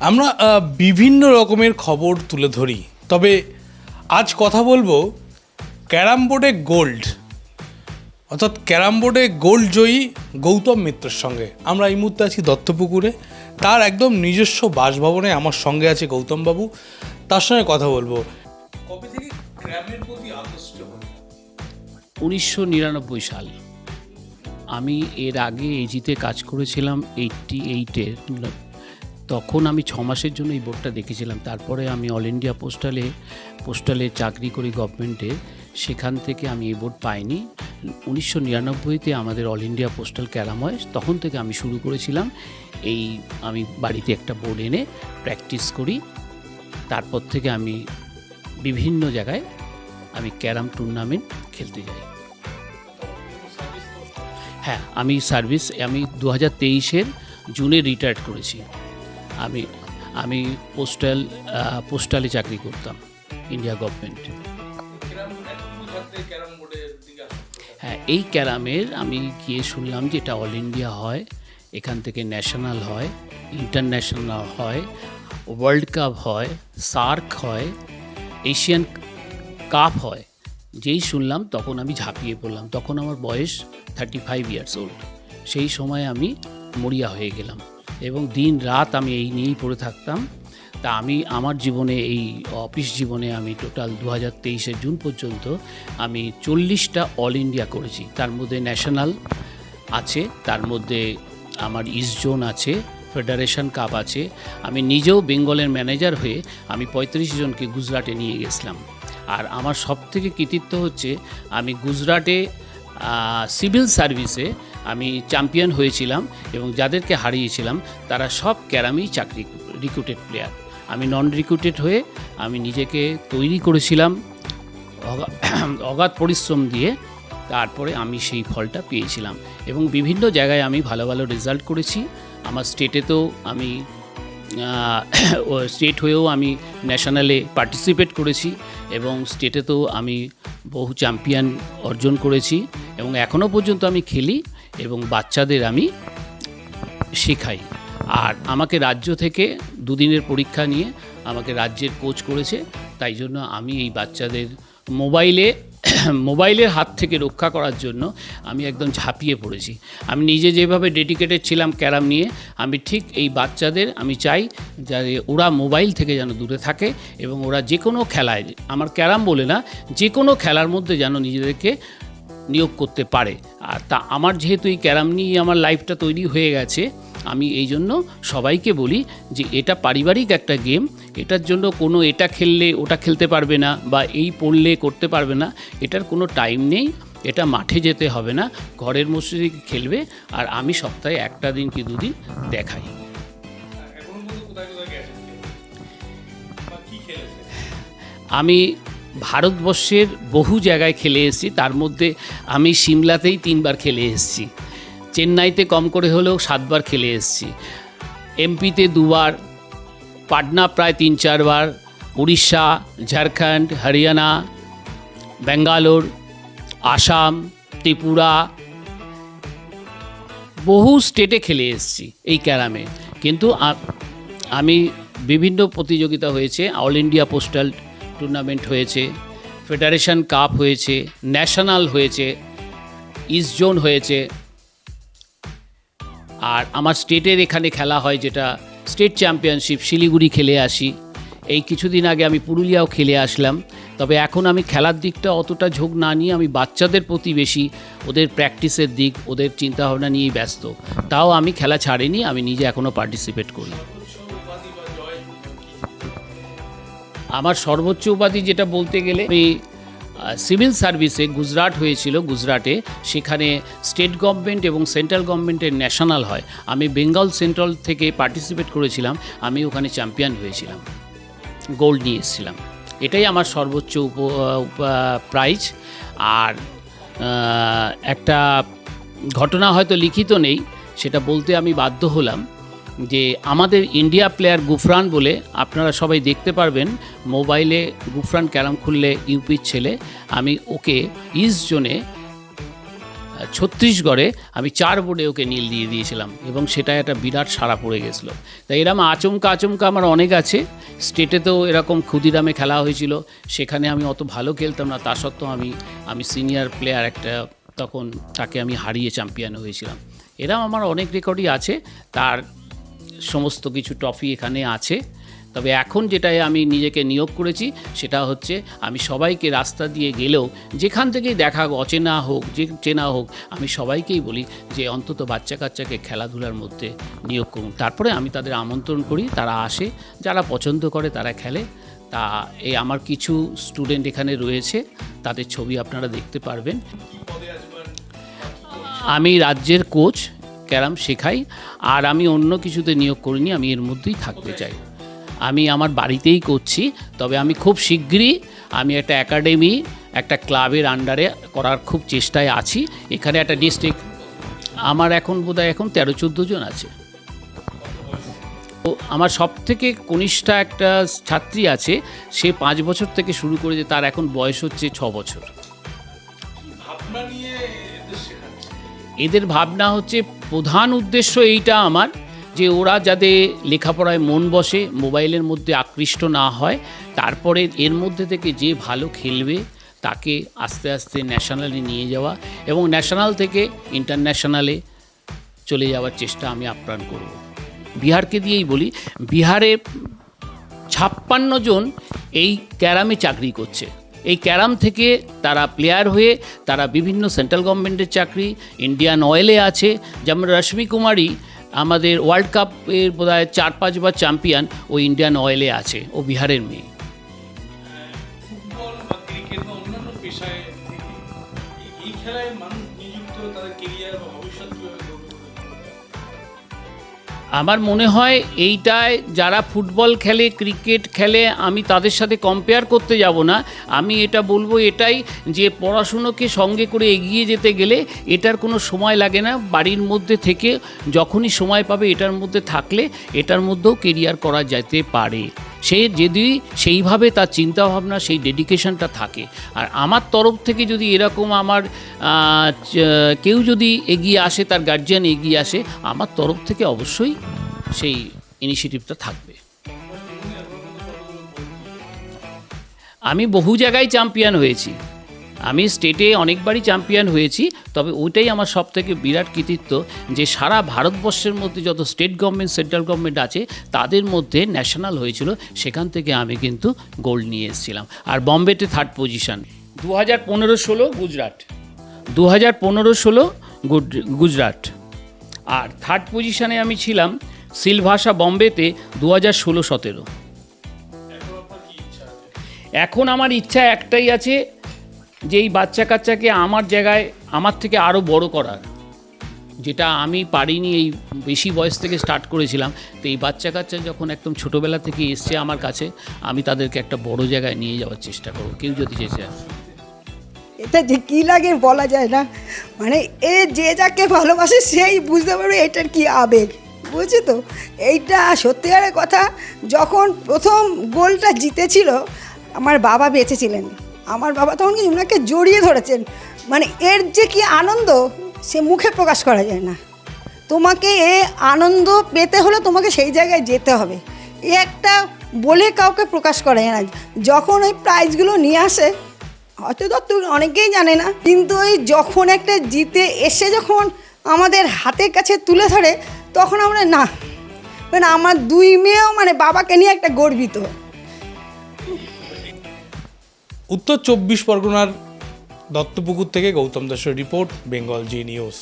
আমরা বিভিন্ন রকমের খবর তুলে ধরি। তবে আজ কথা বলব ক্যারাম বোর্ডে গোল্ড। অর্থাৎ ক্যারাম বোর্ডে গোল্ড জয়ী গৌতম মিত্রের সঙ্গে। আমরা এই মুহূর্তে আছি দত্তপুকুরে। তার একদম নিজস্ব বাসভবনে আমার সঙ্গে আছে গৌতম বাবু তার সঙ্গে কথা বলব। কবে থেকে প্রতি আকৃষ্ট উনিশশো নিরানব্বই সাল। আমি এর আগে এজিতে কাজ করেছিলাম এইটটি এইটের তখন আমি ছ মাসের জন্য এই বোর্ডটা দেখেছিলাম। তারপরে আমি অল ইন্ডিয়া পোস্টালে পোস্টালে চাকরি করি গভর্নমেন্টে সেখান থেকে আমি এই বোর্ড পাইনি। উনিশশো নিরানব্বইতে আমাদের অল ইন্ডিয়া পোস্টাল ক্যারাম হয়। তখন থেকে আমি শুরু করেছিলাম এই আমি বাড়িতে একটা বোর্ড এনে প্র্যাকটিস করি। তারপর থেকে আমি বিভিন্ন জায়গায় আমি ক্যারাম টুর্নামেন্ট খেলতে যাই। হ্যাঁ আমি সার্ভিস আমি দু হাজার তেইশের জুনে রিটায়ার্ড করেছি। আমি আমি পোস্টাল পোস্টালে চাকরি করতাম ইন্ডিয়া গভর্নমেন্ট হ্যাঁ এই ক্যারামের আমি গিয়ে শুনলাম যে এটা অল ইন্ডিয়া হয়, এখান থেকে ন্যাশনাল হয় ইন্টারন্যাশনাল হয় ওয়ার্ল্ড কাপ হয় সার্ক হয় এশিয়ান কাপ হয়। যেই শুনলাম তখন আমি ঝাঁপিয়ে পড়লাম। তখন আমার বয়স থার্টি ফাইভ ইয়ার্স ওল্ড সেই সময় আমি মরিয়া হয়ে গেলাম। এবং দিন রাত আমি এই নিয়েই পড়ে থাকতাম। তা আমি আমার জীবনে এই অফিস জীবনে আমি টোটাল দু হাজার তেইশের জুন পর্যন্ত আমি চল্লিশটা অল ইন্ডিয়া করেছি। তার মধ্যে ন্যাশনাল আছে, তার মধ্যে আমার ইস্ট জোন আছে, ফেডারেশন কাপ আছে। আমি নিজেও বেঙ্গলের ম্যানেজার হয়ে আমি পঁয়ত্রিশ জনকে গুজরাটে নিয়ে গেছিলাম। আর আমার সব থেকে কৃতিত্ব হচ্ছে আমি গুজরাটে সিভিল সার্ভিসে আমি চ্যাম্পিয়ন হয়েছিলাম এবং যাদেরকে হারিয়েছিলাম, তারা সব ক্যারামেই চাকরি রিক্রুটেড প্লেয়ার আমি নন রিক্রুটেড হয়ে আমি নিজেকে তৈরি করেছিলাম, অগা- অগাধ পরিশ্রম দিয়ে তারপরে আমি সেই ফলটা পেয়েছিলাম এবং বিভিন্ন জায়গায় আমি ভালো ভালো রেজাল্ট করেছি। আমার স্টেটেতেও আমি স্টেট হয়েও আমি ন্যাশনালে পার্টিসিপেট করেছি এবং স্টেটেতেও আমি বহু চ্যাম্পিয়ন অর্জন করেছি এবং এখনও পর্যন্ত আমি খেলি। এবং বাচ্চাদের আমি শেখাই। আর আমাকে রাজ্য থেকে দুদিনের পরীক্ষা নিয়ে আমাকে রাজ্যের কোচ করেছে, তাই জন্য আমি এই বাচ্চাদের মোবাইলে, মোবাইলের হাত থেকে রক্ষা করার জন্য আমি একদম ঝাঁপিয়ে পড়েছি। আমি নিজে যেভাবে ডেডিকেটেড ছিলাম ক্যারাম নিয়ে, আমি ঠিক এই বাচ্চাদের আমি চাই যাতে ওরা মোবাইল থেকে যেন দূরে থাকে এবং ওরা যে কোনো খেলায়, আমার ক্যারাম বলে না যে কোনো খেলার মধ্যে যেন নিজেদেরকে নিয়োগ করতে পারে। আর তা আমার যেহেতু এই ক্যারাম নিয়ে আমার লাইফটা তৈরি হয়ে গেছে আমি এই জন্য সবাইকে বলি যে এটা পারিবারিক একটা গেম এটার জন্য কোনো এটা খেললে ওটা খেলতে পারবে না বা এই পড়লে করতে পারবে না এটার কোনো টাইম নেই এটা মাঠে যেতে হবে না ঘরের মধ্যে খেলবে আর আমি সপ্তাহে একটা দিন কি দুদিন দেখাই। আমি ভারতবর্ষের বহু জায়গায় খেলে এসেছি। তার মধ্যে আমি সিমলাতেই তিনবার খেলে এসেছি। চেন্নাইতে কম করে হলেও সাতবার খেলে এসেছি। এমপিতে দুবার, পাটনা প্রায় তিন চারবার, উড়িষ্যা, ঝাড়খণ্ড, হরিয়ানা, ব্যাঙ্গালোর, আসাম, ত্রিপুরা, বহু স্টেটে খেলে এসেছি এই ক্যারামে। কিন্তু আমি বিভিন্ন প্রতিযোগিতা হয়েছে, অল ইন্ডিয়া পোস্টাল টুর্নামেন্ট হয়েছে ফেডারেশন কাপ হয়েছে ন্যাশনাল হয়েছে ইস্ট জোন হয়েছে। আর আমার স্টেটের এখানে খেলা হয় যেটা স্টেট চ্যাম্পিয়নশিপ শিলিগুড়ি খেলে আসি। এই কিছুদিন আগে আমি পুরুলিয়াও খেলে আসলাম। তবে এখন আমি খেলার দিকটা অতটা ঝোঁক না নিয়ে আমি বাচ্চাদের প্রতি বেশি ওদের প্র্যাকটিসের দিক, ওদের চিন্তাভাবনা নিয়েই ব্যস্ত। তাও আমি খেলা ছাড়িনি, আমি নিজে এখনও পার্টিসিপেট করি আমার সর্বোচ্চ উপাধি যেটা বলতে গেলে, আমি সিভিল সার্ভিসে গুজরাট হয়েছিল, গুজরাটে। সেখানে স্টেট গভর্নমেন্ট এবং সেন্ট্রাল গভর্নমেন্টের ন্যাশনাল হয়। আমি বেঙ্গল সেন্ট্রাল থেকে পার্টিসিপেট করেছিলাম। আমি ওখানে চ্যাম্পিয়ন হয়েছিলাম। গোল্ড নিয়ে এসেছিলাম। এটাই আমার সর্বোচ্চ উপ প্রাইজ। আর একটা ঘটনা হয়তো লিখিত নেই, সেটা বলতে আমি বাধ্য হলাম। যে আমাদের ইন্ডিয়া প্লেয়ার গুফরান বলে আপনারা সবাই দেখতে পারবেন, মোবাইলে গুফরান ক্যারাম খুললে ইউপির ছেলে। আমি ওকে ইস্ট জোনে ছত্তিশগড়ে আমি চার বোর্ডে ওকে নীল দিয়ে দিয়েছিলাম এবং সেটা একটা বিরাট সাড়া পড়ে গেছিল। তাই এরকম আচমকা আচমকা আমার অনেক আছে। স্টেটেতেও এরকম ক্ষুদিরামে খেলা হয়েছিল, সেখানে আমি অত ভালো খেলতাম না, তা সত্ত্বেও আমি আমি সিনিয়র প্লেয়ার একটা তখন তাকে আমি হারিয়ে চ্যাম্পিয়ন হয়েছিলাম। এরম আমার অনেক রেকর্ডই আছে। তার সমস্ত কিছু ট্রফি এখানে আছে। তবে এখন যেটায় আমি নিজেকে নিয়োগ করেছি, সেটা হচ্ছে আমি সবাইকে রাস্তা দিয়ে গেলেও, যেখান থেকেই দেখা অচেনা হোক, যে চেনা হোক, আমি সবাইকেই বলি যে অন্তত বাচ্চা কাচ্চাকে খেলাধুলার মধ্যে নিয়োগ করুন। তারপরে আমি তাদের আমন্ত্রণ করি, তারা আসে, যারা পছন্দ করে তারা খেলে। তা এই আমার কিছু স্টুডেন্ট এখানে রয়েছে, তাদের ছবি আপনারা দেখতে পারবেন। আমি রাজ্যের কোচ ক্যারাম শেখাই আর আমি অন্য কিছুতে নিয়োগ করিনি আমি এর মধ্যেই থাকতে চাই। আমি আমার বাড়িতেই করছি তবে আমি খুব শিগগিরই আমি একটা একাডেমি একটা ক্লাবের আন্ডারে করার খুব চেষ্টায় আছি। এখানে একটা ডিস্ট্রিক্ট আমার এখন বোধহয় এখন তেরো চোদ্দ জন আছে। আমার সব থেকে কনিষ্ঠা একটা ছাত্রী আছে সে পাঁচ বছর থেকে শুরু করেছে তার এখন বয়স হচ্ছে ছ বছর। এদের ভাবনা হচ্ছে প্রধান উদ্দেশ্য এইটা আমার যে ওরা যাতে লেখাপড়ায় মন বসে, মোবাইলের মধ্যে আকৃষ্ট না হয়, তারপরে এর মধ্যে থেকে যে ভালো খেলবে তাকে আস্তে আস্তে ন্যাশনালে নিয়ে যাওয়া এবং ন্যাশনাল থেকে ইন্টারন্যাশনালে চলে যাওয়ার চেষ্টা আমি আপ্রাণ করব। বিহারকে দিয়েই বলি, বিহারে ছাপ্পান্ন জন এই ক্যারামে চাকরি করছে। এই ক্যারাম থেকে তারা প্লেয়ার হয়ে তারা বিভিন্ন সেন্ট্রাল গভর্নমেন্টের চাকরি, ইন্ডিয়ান অয়েলে আছে, যেমন রশ্মি কুমারী আমাদের ওয়ার্ল্ড কাপের বোধ হয় চার পাঁচবার চ্যাম্পিয়ন, ও ইন্ডিয়ান অয়েলে আছে, ও বিহারের মেয়ে এই- খেলায় মানুষ নিযুক্ত কেরিয়ার বা ভবিষ্যৎ? আমার মনে হয় এইটায় যারা ফুটবল খেলে, ক্রিকেট খেলে, আমি তাদের সাথে কম্পেয়ার করতে যাব না। আমি এটা বলব এটাই যে পড়াশুনোকে সঙ্গে করে এগিয়ে যেতে গেলে এটার কোনো সময় লাগে না। বাড়ির মধ্যে থেকে যখনই সময় পাবে এটার মধ্যে থাকলে এটার মধ্যেও কেরিয়ার করা যেতে পারে। সে যদি সেইভাবে তার চিন্তাভাবনা, সেই ডেডিকেশনটা থাকে। আর আমার তরফ থেকে যদি এরকম আমার কেউ যদি এগিয়ে আসে, তার গার্জিয়ান এগিয়ে আসে, আমার তরফ থেকে অবশ্যই সেই ইনিশিয়েটিভটা থাকবে। আমি বহু জায়গায় চ্যাম্পিয়ন হয়েছি। আমি স্টেটে অনেকবারই চ্যাম্পিয়ন হয়েছি তবে ওইটাই আমার সব থেকে বিরাট কৃতিত্ব যে সারা ভারতবর্ষের মধ্যে যত স্টেট গভর্নমেন্ট সেন্ট্রাল গভর্নমেন্ট আছে তাদের মধ্যে ন্যাশনাল হয়েছিল সেখান থেকে আমি কিন্তু গোল্ড নিয়ে এসেছিলাম। আর বম্বেতে থার্ড পজিশন দু হাজার পনেরো ষোলো গুজরাট। দু হাজার পনেরো ষোলো গুজরাট। আর থার্ড পজিশানে আমি ছিলাম সিলভাসা বম্বেতে দু হাজার ষোলো সতেরো। এখন আমার ইচ্ছা একটাই আছে যে এই বাচ্চা কাচ্চাকে আমার জায়গায়, আমার থেকে আরও বড় করার, যেটা আমি পারিনি এই বেশি বয়স থেকে স্টার্ট করেছিলাম, তো এই বাচ্চা কাচ্চা যখন একদম ছোটোবেলা থেকে এসছে আমার কাছে, আমি তাদেরকে একটা বড় জায়গায় নিয়ে যাওয়ার চেষ্টা করব। কেউ যদি চেয়েছে। এটা যে কী লাগে বলা যায় না। মানে এ যে যাকে ভালোবাসে সেই বুঝতে পারবে এটার কি আবেগ। বুঝছি তো? এইটা সত্যিকারের কথা, যখন প্রথম গোলটা জিতেছিল, আমার বাবা বেঁচে ছিলেন। আমার বাবা তখন কি ওনাকে জড়িয়ে ধরেছেন? মানে এর যে কি আনন্দ, সে মুখে প্রকাশ করা যায় না। তোমাকে এ আনন্দ পেতে হলে তোমাকে সেই জায়গায় যেতে হবে। এ একটা বলে কাউকে প্রকাশ করা যায় না। যখন ওই প্রাইজগুলো নিয়ে আসে, হয়তো দত্ত অনেকেই জানে না, কিন্তু ওই যখন একটা জিতে এসে যখন আমাদের হাতের কাছে তুলে ধরে, তখন আমরা না মানে আমার দুই মেয়েও মানে বাবাকে নিয়ে একটা গর্বিত। উত্তর চব্বিশ পরগনার দত্তপুকুর থেকে গৌতম দাসের রিপোর্ট বেঙ্গল জি নিউজ।